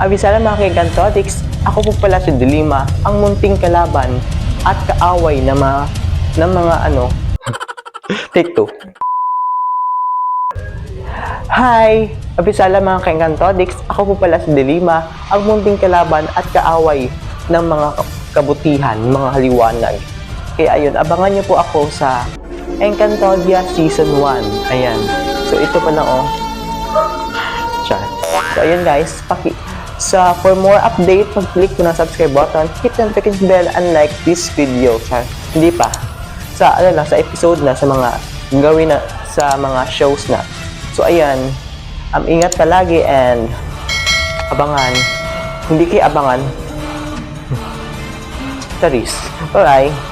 Abisala mga kaigantotics, ako po pala si Dilima, ang munting kalaban at kaaway na mga, ng mga ano, take two. Hi! Abisala mga kaigantotics, ako po pala si Dilima, ang munting kalaban at kaaway ng mga kabutihan, mga haliwanag. Kaya ayun, abangan niyo po ako sa Encantodia Season 1. Ayan. So ito pa lang oh. Char. So ayun guys, paki sa for more update, pag-click ko ng subscribe button, hit the notification bell and like this video. Char. Hindi pa. Sa ano lang, sa episode na, sa mga gawin na, sa mga shows na. So ayan, um, ingat palagi and abangan. Hindi kayo abangan. Taris. Bye-bye.